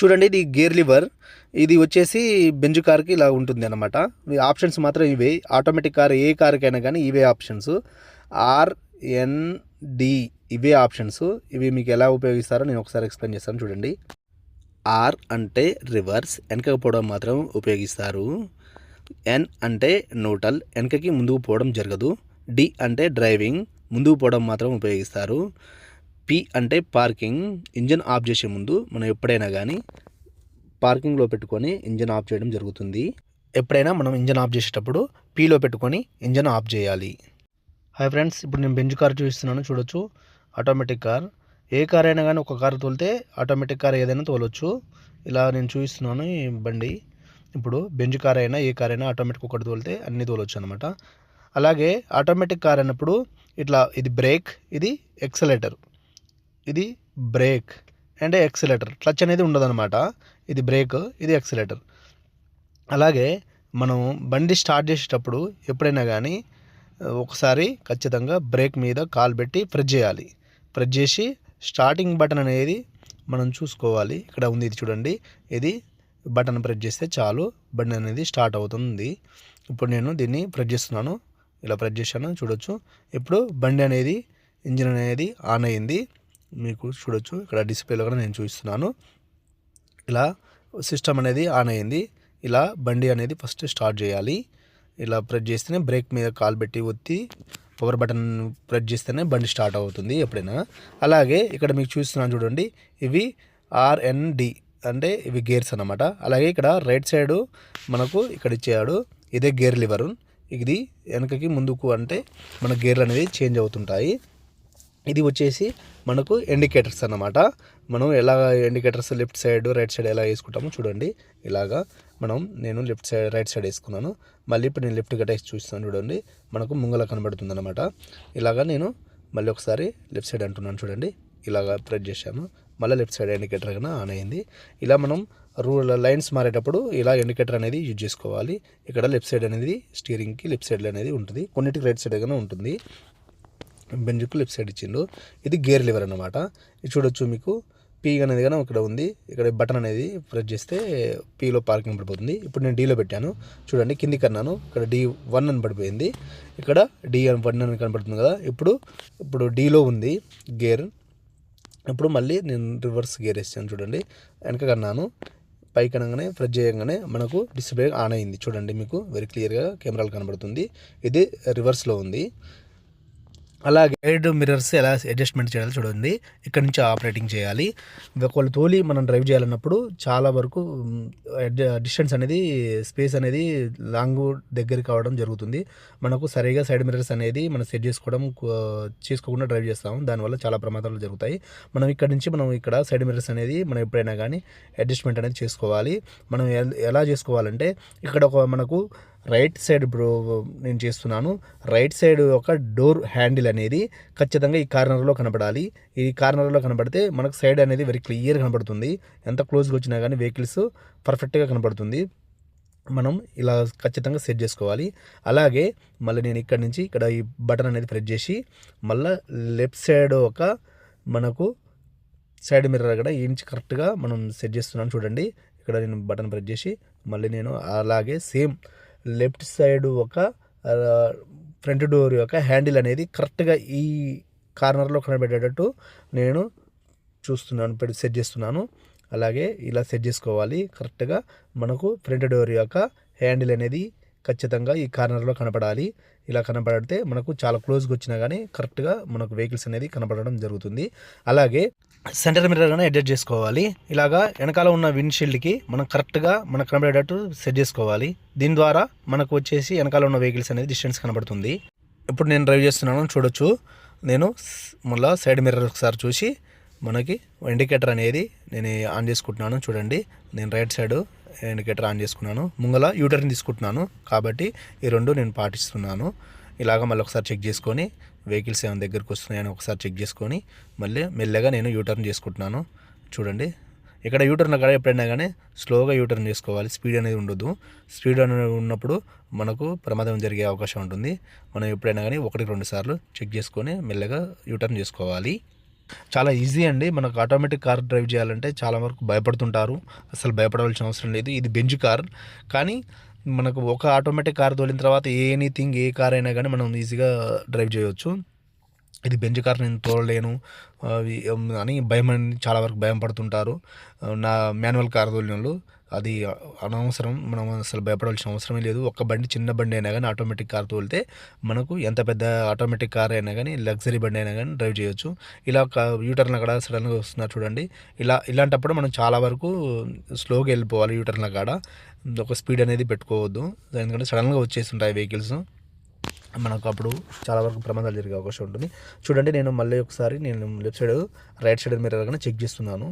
చూడండి ఇది gear lever. ఇది వచ్చేసి బెంజ్ కార్కి ఇలా ఉంటుంది అనమాట ఆప్షన్స్ మాత్రం ఇవే. ఆటోమేటిక్ కార్ ఏ కార్కైనా కానీ ఇవే ఆప్షన్స్. ఆర్ ఎన్ డి ఇవే ఆప్షన్స్. ఇవి మీకు ఎలా ఉపయోగిస్తారో నేను ఒకసారి ఎక్స్ప్లెయిన్ చేస్తాను చూడండి. ఆర్ అంటే రివర్స్ వెనకకు పోవడం మాత్రం ఉపయోగిస్తారు. ఎన్ అంటే నోటల్ వెనకకి ముందుకు పోవడం జరగదు. డి అంటే డ్రైవింగ్ ముందుకు పోవడం మాత్రం ఉపయోగిస్తారు. పి అంటే పార్కింగ్ ఇంజన్ ఆఫ్ చేసే ముందు మనం ఎప్పుడైనా కానీ పార్కింగ్లో పెట్టుకొని ఇంజన్ ఆఫ్ చేయడం జరుగుతుంది. ఎప్పుడైనా మనం ఇంజన్ ఆఫ్ చేసేటప్పుడు పీలో పెట్టుకొని ఇంజన్ ఆఫ్ చేయాలి. హాయ్ ఫ్రెండ్స్ ఇప్పుడు నేను బెంజ్ కార్ చూపిస్తున్నాను చూడొచ్చు. Automatic car. ఏ కార్ అయినా కానీ ఒక కార్ తోలితే ఆటోమేటిక్ కార్ ఏదైనా తోలొచ్చు. ఇలా నేను చూపిస్తున్నాను ఈ బండి. ఇప్పుడు బెంజ్ కార్ అయినా ఏ కార్ అయినా ఆటోమేటిక్ ఒకటి తోలితే అన్నీ తోలొచ్చు అనమాట అలాగే ఆటోమేటిక్ కార్ అన్నప్పుడు ఇట్లా ఇది బ్రేక్ ఇది ఎక్సలేటర్. ఇది బ్రేక్ అండ్ ఎక్సిలేటర్ క్లచ్ అనేది ఉండదన్నమాట. ఇది బ్రేక్ ఇది ఎక్సిలేటర్ అలాగే మనం బండి స్టార్ట్ చేసేటప్పుడు ఎప్పుడైనా కానీ ఒకసారి ఖచ్చితంగా బ్రేక్ మీద కాలు పెట్టి ప్రెస్ చేయాలి. ప్రెస్ చేసి స్టార్టింగ్ బటన్ అనేది మనం చూసుకోవాలి. ఇక్కడ ఉంది ఇది చూడండి. ఇది బటన్ ప్రెస్ చేస్తే చాలు బండి అనేది స్టార్ట్ అవుతుంది. ఇప్పుడు నేను దీన్ని ప్రెస్ చేస్తున్నాను. ఇలా ప్రెస్ చేశాను చూడొచ్చు. ఇప్పుడు బండి అనేది ఇంజిన్ అనేది ఆన్ అయ్యింది మీకు చూడొచ్చు. ఇక్కడ డిస్ప్లేలో కూడా నేను చూపిస్తున్నాను. ఇలా సిస్టమ్ అనేది ఆన్ అయ్యింది ఇలా బండి అనేది ఫస్ట్ స్టార్ట్ చేయాలి. ఇలా ప్రెస్ చేస్తేనే బ్రేక్ మీద కాలు పెట్టి ఒత్తి పవర్ బటన్ ప్రెస్ చేస్తేనే బండి స్టార్ట్ అవుతుంది ఎప్పుడైనా. అలాగే ఇక్కడ మీకు చూస్తున్నాను చూడండి. ఇవి ఆర్ఎన్డి అంటే ఇవి గేర్స్ అన్నమాట. అలాగే ఇక్కడ రైట్ సైడ్ మనకు ఇక్కడ ఇచ్చేయాడు. ఇదే గేర్ లివర్ ఇది వెనకకి ముందుకు అంటే మన గేర్లు అనేది చేంజ్ అవుతుంటాయి. ఇది వచ్చేసి మనకు ఇండికేటర్స్ అన్నమాట. మనం ఎలా indicators left side right side ఎలా వేసుకుంటామో చూడండి. ఇలాగా మనం నేను లెఫ్ట్ సైడ్ రైట్ సైడ్ వేసుకున్నాను. మళ్ళీ ఇప్పుడు నేను లెఫ్ట్ గట్టేసి చూస్తాను చూడండి. మనకు ముంగల కనబడుతుంది అనమాట ఇలాగా నేను మళ్ళీ ఒకసారి లెఫ్ట్ సైడ్ అంటున్నాను చూడండి. ఇలాగా ప్రెస్ చేశాను. మళ్ళీ లెఫ్ట్ సైడ్ ఇండికేటర్ కన్నా ఆన్ అయింది. ఇలా మనం రూల్ లైన్స్ మారేటప్పుడు ఇలా ఇండికేటర్ అనేది యూజ్ చేసుకోవాలి. ఇక్కడ లెఫ్ట్ సైడ్ అనేది స్టీరింగ్కి లెఫ్ట్ సైడ్ అనేది ఉంటుంది. కొన్నిటికి రైట్ సైడ్ గానే ఉంటుంది. బెంజుకు లెఫ్ట్ సైడ్ ఇచ్చిండు. ఇది గేర్ లివర్ అనమాట ఇది చూడొచ్చు మీకు. పీ అనేది కానీ ఇక్కడ ఉంది. ఇక్కడ బటన్ అనేది ప్రెస్ చేస్తే పీలో పార్కింగ్ పడిపోతుంది. ఇప్పుడు నేను డీలో పెట్టాను. చూడండి కిందికి అన్నాను ఇక్కడ డి వన్ అని పడిపోయింది. ఇక్కడ డి వన్ అని కనబడుతుంది కదా. ఇప్పుడు ఇప్పుడు డీలో ఉంది గేర్. ఇప్పుడు మళ్ళీ నేను రివర్స్ గేర్ వేసాను చూడండి. వెనక కన్నాను. పైకి అనగానే ప్రెస్ చేయగానే మనకు డిస్ప్లే ఆన్ అయింది. చూడండి మీకు. వెరీ క్లియర్గా కెమెరాలు కనబడుతుంది. ఇది రివర్స్లో ఉంది. అలాగే సైడ్ మిర్రర్స్ ఎలా అడ్జస్ట్మెంట్ చేయాలో చూడండి. ఇక్కడ నుంచి ఆపరేటింగ్ చేయాలి. ఒకవేళ తోలి మనం డ్రైవ్ చేయాలన్నప్పుడు చాలా వరకు డిస్టెన్స్ అనేది స్పేస్ అనేది లాంగ్ దగ్గర కావడం జరుగుతుంది. మనకు సరిగా సైడ్ మిర్రర్స్ అనేది మనం సెట్ చేసుకోవడం చేసుకోకుండా డ్రైవ్ చేస్తాం దానివల్ల చాలా ప్రమాదాలు జరుగుతాయి. మనం ఇక్కడ నుంచి మనం ఇక్కడ సైడ్ మిర్రర్స్ అనేది మనం ఎప్పుడైనా కానీ అడ్జస్ట్మెంట్ అనేది చేసుకోవాలి. మనం ఎల్- ఎలా చేసుకోవాలంటే ఇక్కడ ఒక మనకు రైట్ సైడ్ బ్రో నేను చేస్తున్నాను. రైట్ సైడ్ ఒక డోర్ హ్యాండిల్ అనేది ఖచ్చితంగా ఈ కార్నర్లో కనబడాలి. ఈ కార్నర్లో కనబడితే మనకు సైడ్ అనేది వెరీ క్లియర్ కనబడుతుంది. ఎంత క్లోజ్గా వచ్చినా కానీ వెహికల్స్ పర్ఫెక్ట్గా కనబడుతుంది. మనం ఇలా ఖచ్చితంగా సెట్ చేసుకోవాలి. అలాగే మళ్ళీ నేను ఇక్కడ నుంచి ఇక్కడ ఈ బటన్ అనేది ప్రెస్ చేసి మళ్ళీ లెఫ్ట్ సైడ్ ఒక మనకు సైడ్ మిర్రర్ కూడా ఇంచ్ కరెక్ట్గా మనం సెట్ చేస్తున్నాను చూడండి. ఇక్కడ నేను బటన్ ప్రెస్ చేసి మళ్ళీ నేను అలాగే సేమ్ లెఫ్ట్ సైడ్ ఒక ఫ్రంట్ డోర్ యొక్క హ్యాండిల్ అనేది కరెక్ట్గా ఈ కార్నర్లో కనబడేటట్టు నేను చూస్తున్నాను పెట్టి సెట్ చేస్తున్నాను. అలాగే ఇలా సెట్ చేసుకోవాలి. కరెక్ట్గా మనకు ఫ్రంట్ డోర్ యొక్క హ్యాండిల్ అనేది ఖచ్చితంగా ఈ కార్నర్లో కనపడాలి. ఇలా కనపడితే మనకు చాలా క్లోజ్గా వచ్చినా కానీ కరెక్ట్గా మనకు వెహికల్స్ అనేది కనపడడం జరుగుతుంది. అలాగే సెంటర్ మిర్రర్ అడ్జస్ట్ చేసుకోవాలి. ఇలాగా వెనకాల ఉన్న విండ్షీల్డ్కి మనం కరెక్ట్గా మనకు కనబడేటట్టు సెట్ చేసుకోవాలి. దీని ద్వారా మనకు వచ్చేసి వెనకాల ఉన్న వెహికల్స్ అనేది డిస్టెన్స్ కనబడుతుంది. ఇప్పుడు నేను డ్రైవ్ చేస్తున్నాను చూడొచ్చు. నేను మళ్ళీ మళ్ళా సైడ్ మిర్రర్ ఒకసారి చూసి మనకి ఇండికేటర్ అనేది నేను ఆన్ చేసుకుంటున్నాను చూడండి. నేను రైట్ సైడ్ ఇండికేటర్ ఆన్ చేసుకున్నాను. ముంగల యూటర్న్ తీసుకుంటున్నాను. కాబట్టి ఈ రెండు నేను పాటిస్తున్నాను. ఇలాగ మళ్ళీ ఒకసారి చెక్ చేసుకొని వెహికల్స్ ఏమైనా దగ్గరకు వస్తున్నాయని ఒకసారి చెక్ చేసుకొని మళ్ళీ మెల్లగా నేను యూటర్న్ చేసుకుంటున్నాను. చూడండి. ఇక్కడ యూటర్న్ కాడ ఎప్పుడైనా కానీ స్లోగా యూటర్న్ చేసుకోవాలి. స్పీడ్ అనేది ఉండొద్దు. స్పీడ్ అనేది ఉన్నప్పుడు మనకు ప్రమాదం జరిగే అవకాశం ఉంటుంది. మనం ఎప్పుడైనా కానీ ఒకటి రెండు సార్లు చెక్ చేసుకొని మెల్లగా యూటర్న్ చేసుకోవాలి. చాలా ఈజీ అండి. మనకు ఆటోమేటిక్ కార్ డ్రైవ్ చేయాలంటే చాలా వరకు భయపడుతుంటారు. అసలు భయపడవలసిన అవసరం లేదు. ఇది బెంజ్ కార్. కానీ మనకు ఒక ఆటోమేటిక్ కార్ తోలిన తర్వాత ఎనీథింగ్ ఏ కార్ అయినా కానీ మనం ఈజీగా డ్రైవ్ చేయవచ్చు ఇది బెంజ్ కార్ నేను తోలలేను అవి అని భయం చాలా వరకు భయం పడుతుంటారు. నా మాన్యువల్ కార్ తోలిన వాళ్ళు అది అనవసరం మనం అసలు భయపడాల్సిన అవసరమే లేదు. ఒక్క బండి చిన్న బండి అయినా కానీ ఆటోమేటిక్ కార్ తోలితే మనకు ఎంత పెద్ద ఆటోమేటిక్ కార్ అయినా కానీ లగ్జరీ బండి అయినా కానీ డ్రైవ్ చేయొచ్చు. ఇలా ఒక యూటర్న్ అక్కడ సడన్గా వస్తున్నారు చూడండి. ఇలా ఇలాంటప్పుడు మనం చాలా వరకు స్లోగా వెళ్ళిపోవాలి యూటర్న్ల కాడ. ఒక స్పీడ్ అనేది పెట్టుకోవద్దు. ఎందుకంటే సడన్గా వచ్చేస్తుంటాయి వెహికల్స్. మనకు అప్పుడు చాలా వరకు ప్రమాదాలు జరిగే అవకాశం ఉంటుంది. చూడండి నేను మళ్ళీ ఒకసారి నేను లెఫ్ట్ సైడ్ రైట్ సైడ్ మీరు కానీ చెక్ చేస్తున్నాను.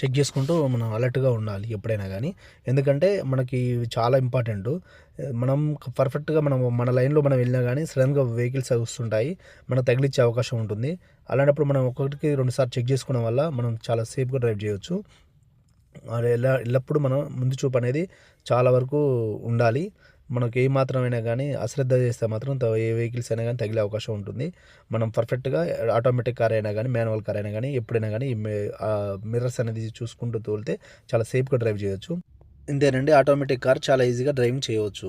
చెక్ చేసుకుంటూ మనం అలర్ట్గా ఉండాలి ఎప్పుడైనా కానీ ఎందుకంటే మనకి చాలా ఇంపార్టెంట్ మనం పర్ఫెక్ట్గా మనం మన లైన్లో మనం వెళ్ళినా కానీ సడన్గా వెహికల్స్ వస్తుంటాయి. మనకు తగిలిచ్చే అవకాశం ఉంటుంది. అలాంటప్పుడు మనం ఒకటికి రెండుసార్లు చెక్ చేసుకోవడం వల్ల మనం చాలా సేఫ్గా డ్రైవ్ చేయవచ్చు అది ఎలా ఎల్లప్పుడూ మనం ముందు చూపు అనేది చాలా వరకు ఉండాలి. మనకు ఏ మాత్రమైనా కానీ అశ్రద్ధ చేస్తే మాత్రం ఏ వెహికల్స్ అయినా కానీ తగిలే అవకాశం ఉంటుంది. మనం పర్ఫెక్ట్గా ఆటోమేటిక్ కార్ అయినా కానీ మాన్యువల్ కార్ అయినా కానీ ఎప్పుడైనా కానీ మిర్రర్స్ అనేది చూసుకుంటూ తోలితే చాలా సేఫ్గా డ్రైవ్ చేయొచ్చు. ఇంతేనండి ఆటోమేటిక్ కార్ చాలా ఈజీగా డ్రైవింగ్ చేయవచ్చు.